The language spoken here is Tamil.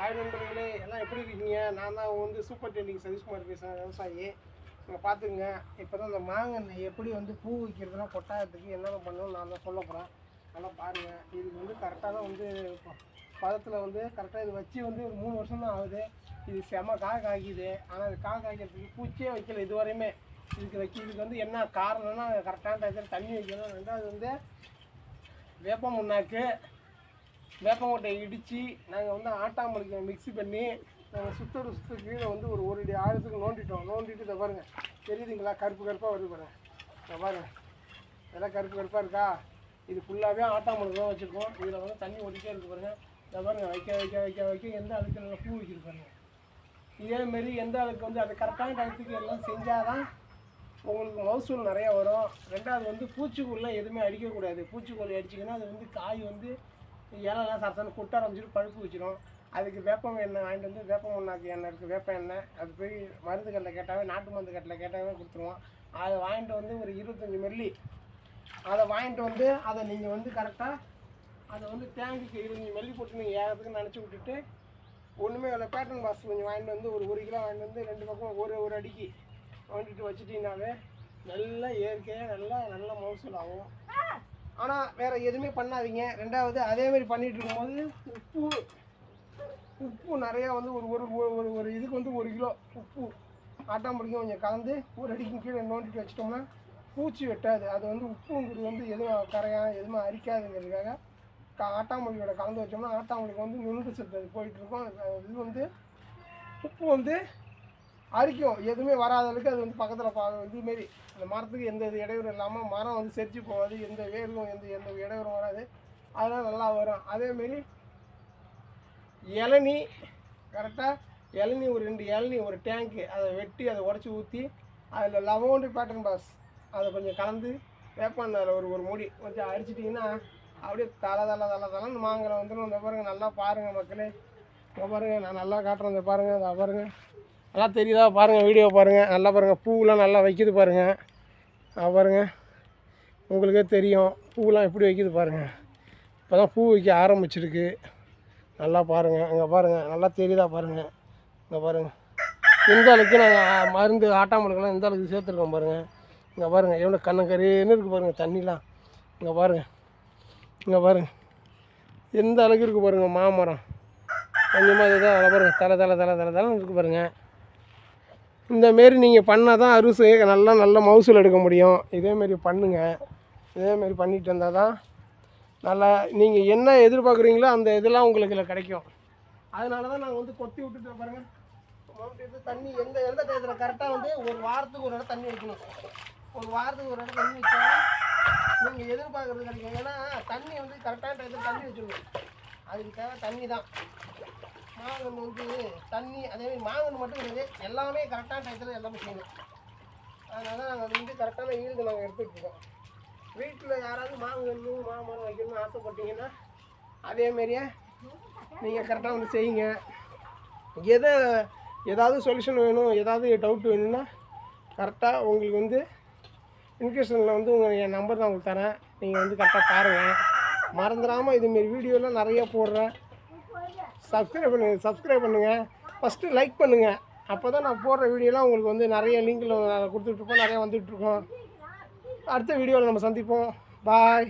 ஹாய் நண்பர்களே எல்லாம் எப்படி இருக்கீங்க? நான் தான் வந்து சூப்பர் டெண்டிங் சதீஷ்குமார் பேசுகிறேன் விவசாயி. நீங்கள் பார்த்துக்குங்க இப்போ தான் இந்த மாங்கன்னை எப்படி வந்து பூ வைக்கிறதுனா கொட்டாயத்துக்கு என்னென்ன பண்ணணும்னு நான் தான் சொல்ல போகிறேன் நல்லா பாருங்கள் இதுக்கு வந்து கரெக்டாக தான் வந்து பதத்தில் வந்து கரெக்டாக இது வச்சு வந்து ஒரு மூணு வருஷம் தான் ஆகுது. இது செம காய் காய்க்குது. ஆனால் இது காய் காய்க்கிறதுக்கு பூச்சியே வைக்கல இது வரையுமே இதுக்கு வைக்க இதுக்கு வந்து என்ன காரணம்னா கரெக்டான டயத்தில் தண்ணி வைக்கணும். ரெண்டாவது வந்து வேப்ப முன்னாக்கு வேப்பங்கொட்டை இடித்து நாங்கள் வந்து ஆட்டாம்பளுக்கு மிக்ஸ் பண்ணி நாங்கள் சுத்தோடு சுத்த கீழே வந்து ஒரு ஒரு அடி ஆழத்துக்கு நோண்டிட்டோம். நோண்டிட்டு இதை தெரியுதுங்களா? கருப்பு கருப்பாக வருது பாருங்கள் இதை எல்லாம் இதெல்லாம் கருப்பு கருப்பாக இருக்கா? இது ஃபுல்லாகவே ஆட்டாம்பளுக்கு தான் வச்சுருக்கோம். இதில் வந்து தண்ணி ஓடிட்டே இருக்கு பாருங்கள் இதை பாருங்கள் வைக்க வைக்க வைக்க வைக்க எந்த அழுக்கு நல்லா பூ வைக்கிறது பாருங்க. இதேமாரி எந்த அளவுக்கு வந்து அது கரெக்டான டயத்துக்கு எல்லாம் செஞ்சால் தான் உங்களுக்கு மகசூல் நிறையா வரும். ரெண்டாவது வந்து பூச்சிக்கொல்லாம் எதுவுமே அடிக்கக்கூடாது. பூச்சிக்கொல்லி அடிச்சிங்கன்னா அது வந்து காய் வந்து இலெல்லாம் சரசன்னு கொட்ட ஆரம்பிச்சிட்டு பழுப்பு வச்சிடும் அதுக்கு வேப்பம் எண்ணெய் வாங்கிட்டு வந்து வேப்பம் ஒன்றாக்கு எண்ணெய் இருக்குது வேப்ப எண்ணெய். அது போய் மருந்து கட்டில் கேட்டாவே நாட்டு மருந்து கட்டில் கேட்டாவே கொடுத்துருவோம். அதை வாங்கிட்டு வந்து ஒரு இருபத்தஞ்சி மில்லி. அதை வாங்கிட்டு வந்து அதை நீங்கள் வந்து கரெக்டாக அதை வந்து டேங்குக்கு இருபத்தஞ்சி மில்லி போட்டு நீங்கள் ஏறதுக்கு நினச்சி விட்டுட்டு ஒன்றுமே இல்லை பேட்டர்ன் பாஸ் கொஞ்சம் வாங்கிட்டு வந்து ஒரு ஒரு கிலோ வாங்கிட்டு வந்து ரெண்டு பக்கம் ஒரு ஒரு அடிக்கு வாங்கிட்டு வச்சுட்டிங்கனாவே நல்லா இயற்கையாக நல்லா நல்ல மகசூல் ஆகும். ஆனால் வேறு எதுவுமே பண்ணாதீங்க. ரெண்டாவது அதே மாதிரி இருக்கும்போது உப்பு உப்பு நிறையா வந்து ஒரு ஒரு ஒரு- ஒரு இதுக்கு வந்து ஒரு கிலோ உப்பு ஆட்டாம்படிக்கும் கொஞ்சம் கலந்து ஒரு அடிக்கும் கீழே நோண்டிட்டு வச்சிட்டோம்னா பூச்சி வெட்டாது. அது வந்து உப்புங்கிறது வந்து எதுவும் கரையா எதுவுமே அரிக்காதுங்கிறதுக்காக கா- ஆட்டாம்படியோட கலந்து வச்சோம்னா ஆட்டாம்படிக்கு வந்து நுணுக்கு சத்து அது போயிட்டுருக்கும் இது வந்து உப்பு வந்து அரிக்கும். எதுவுமே வராத அளவுக்கு அது வந்து பக்கத்தில் பா இதுமாரி அந்த மரத்துக்கு எந்த இது இடையூறும் இல்லாமல் மரம் வந்து செரிச்சு போகாது. எந்த வேரும் எந்த எந்த இடையூறும் வராது. அதெல்லாம் நல்லா வரும். அதேமாரி இளநி கரெக்டாக இளநி ஒரு ரெண்டு இளநி ஒரு டேங்க்கு அதை வெட்டி அதை உடச்சி ஊற்றி அதில் லவோண்டு பேட்டர்ன் பாஸ் அதை கொஞ்சம் கலந்து வேப்பாண்டில் ஒரு ஒரு முடி கொஞ்சம் அடிச்சிட்டிங்கன்னா அப்படியே தலை தலை தலை தலைன்னு மாங்கலை வந்துடும் இந்த பாருங்கள் நல்லா பாருங்கள் மக்களே. இந்த பாருங்கள் நான் நல்லா காட்டுறேன். இந்த பாருங்கள் இந்த பாருங்கள் நல்லா தெரியுதா? பாருங்கள் வீடியோ பாருங்கள் நல்லா பாருங்கள் பூவெலாம் நல்லா வைக்கிது பாருங்கள் பாருங்கள் உங்களுக்கே தெரியும் பூவெலாம் எப்படி வைக்கிது பாருங்கள் இப்போ தான் பூ வைக்க ஆரம்பிச்சிருக்கு. நல்லா பாருங்கள் அங்கே பாருங்கள் நல்லா தெரியுதா பாருங்கள் இங்கே பாருங்கள் எந்த அளவுக்கு நாங்கள் மருந்து ஆட்டாமலுக்கெல்லாம் எந்த அளவுக்கு சேர்த்துருக்கோம் பாருங்கள் இங்கே பாருங்கள் எவ்வளோ கண்ணக்கருன்னு இருக்குது பாருங்கள் தண்ணிலாம். இங்கே பாருங்கள் இங்கே பாருங்கள் எந்த அளவுக்கு இருக்குது பாருங்கள் மாமரம். கொஞ்சமாக இதுதான் அதை பாருங்கள் தலை தலை தலை தலை தலைன்னு இருக்குது பாருங்கள் இந்த மாரி நீங்கள் பண்ணால் தான் அரிசி நல்லா நல்ல மகசூல் எடுக்க முடியும். இதேமாரி பண்ணுங்கள் இதேமாரி பண்ணிட்டு இருந்தால் தான் நல்லா நீங்கள் என்ன எதிர்பார்க்குறீங்களோ அந்த இதெல்லாம் உங்களுக்கு இதில் கிடைக்கும். அதனால தான் நாங்கள் வந்து கொத்தி விட்டுட்டு பாருங்கள் தண்ணி எந்த எந்த டயத்தில் கரெக்டாக வந்து ஒரு வாரத்துக்கு ஒரு இடம் தண்ணி வைக்கணும் ஒரு வாரத்துக்கு ஒரு இடம் தண்ணி வச்சா நீங்கள் எதிர்பார்க்குறது கிடைக்கும். ஏன்னா தண்ணி வந்து கரெக்டான டயத்தில் தண்ணி வச்சுருக்கணும். அதுக்கு தேவை தண்ணி தான். மாங்கன் வந்து தண்ணி அதேமாதிரி மாங்கன் மட்டும் கிடையாது. எல்லாமே கரெக்டான டயத்தில் எல்லாமே செய்யணும். அதனால் நாங்கள் வந்து கரெக்டான ஈல்டு நாங்கள் எடுத்துகிட்டு இருக்கோம். வீட்டில் யாராவது மாங்கன்று மாமரம் வைக்கணும்னு ஆசைப்பட்டீங்கன்னா அதேமாரியே நீங்கள் கரெக்டாக வந்து செய்யுங்க. எதை ஏதாவது சொல்யூஷன் வேணும் ஏதாவது டவுட் வேணும்னா கரெக்டாக உங்களுக்கு வந்து இன்கேஷனில் வந்து உங்கள் என் நம்பர் நான் உங்களுக்கு தரேன். நீங்கள் வந்து கரெக்டாக பாருங்கள் மறந்துடாமல் இதுமாரி வீடியோலாம் நிறைய போடுறேன். சப்ஸ்கிரைப் பண்ணுங்கள் சப்ஸ்கிரைப் பண்ணுங்கள் ஃபஸ்ட்டு லைக் பண்ணுங்கள் அப்போ தான் நான் போடுற வீடியோலாம் உங்களுக்கு வந்து நிறைய லிங்கில் கொடுத்துட்ருக்கோம் நிறைய வந்துட்டுருக்கோம் அடுத்த வீடியோவில் நம்ம சந்திப்போம். பாய்